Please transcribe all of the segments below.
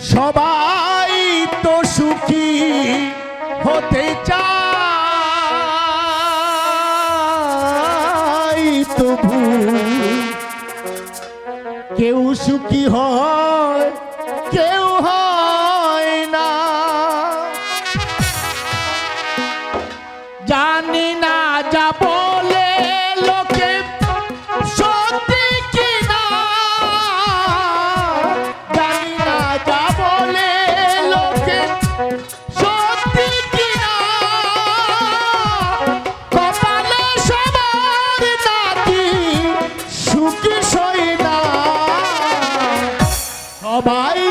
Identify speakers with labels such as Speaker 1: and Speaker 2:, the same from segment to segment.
Speaker 1: সবাই তো সুখী হতে চাই তবু। কেউ সুখী হয়, কেউ হয় না। জানি না যা সবাই তো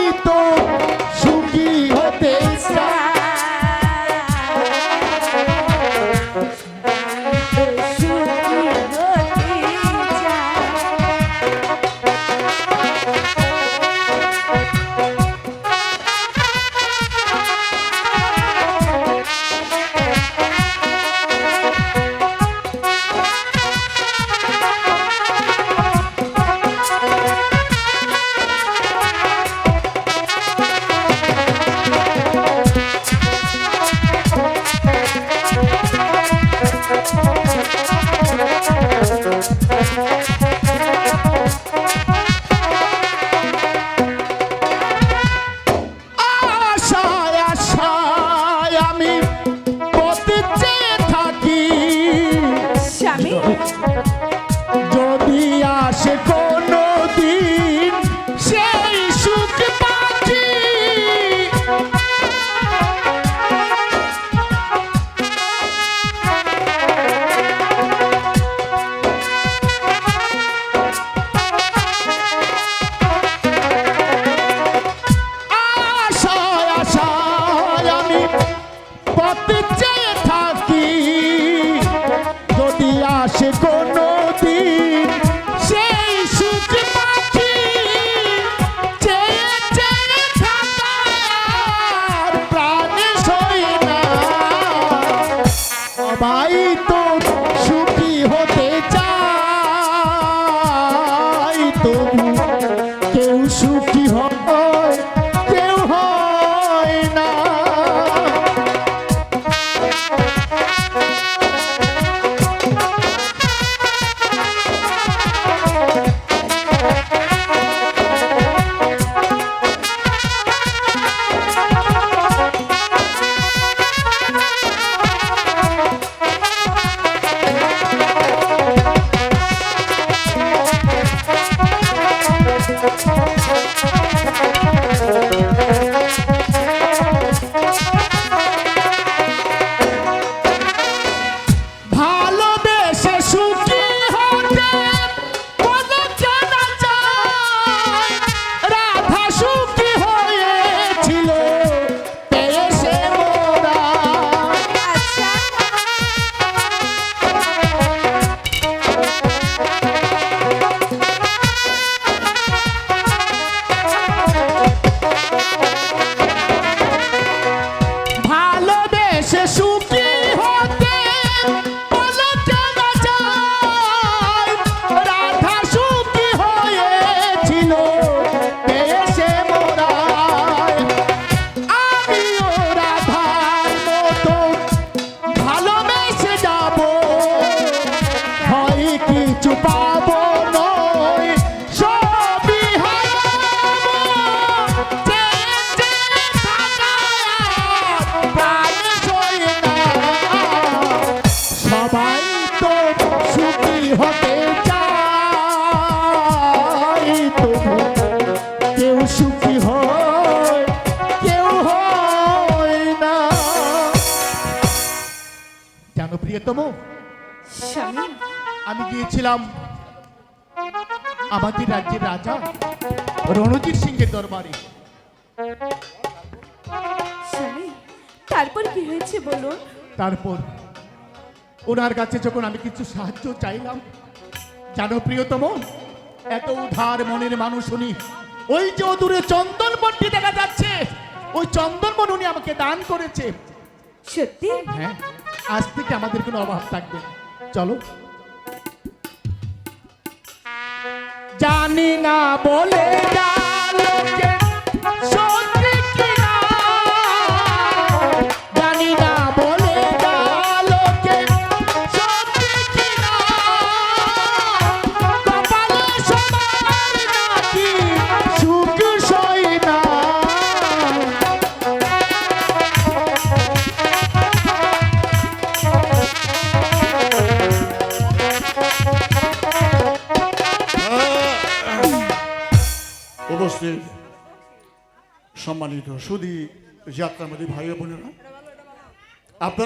Speaker 1: তবু কেউ সুখী হয় হতে চায় তবু কেউ সুখী হয় কেউ হয় না। জানো প্রিয়তম আমি গিয়েছিলাম আমাদের রাজ্যের রাজা রণজিৎ সিংহের দরবারে।
Speaker 2: তারপর কি হয়েছে বলুন?
Speaker 1: তারপর ওনার কাছে যখন আমি কিছু সাহায্য চাইলাম জানো প্রিয়তম এত উধার মনের মানুষ উনি। ওই যে দূরে চন্দন বনটি দেখা যাচ্ছে ওই চন্দন বন উনি আমাকে দান করেছে।
Speaker 2: সত্যি?
Speaker 1: হ্যাঁ আজ থেকে আমাদের কোনো অভাব থাকবে না। চলো। জানি না বলে যা
Speaker 3: উপস্থিত সম্মানিত সুদী যাত্রামতী ভাই ও বোনেরা। আপনার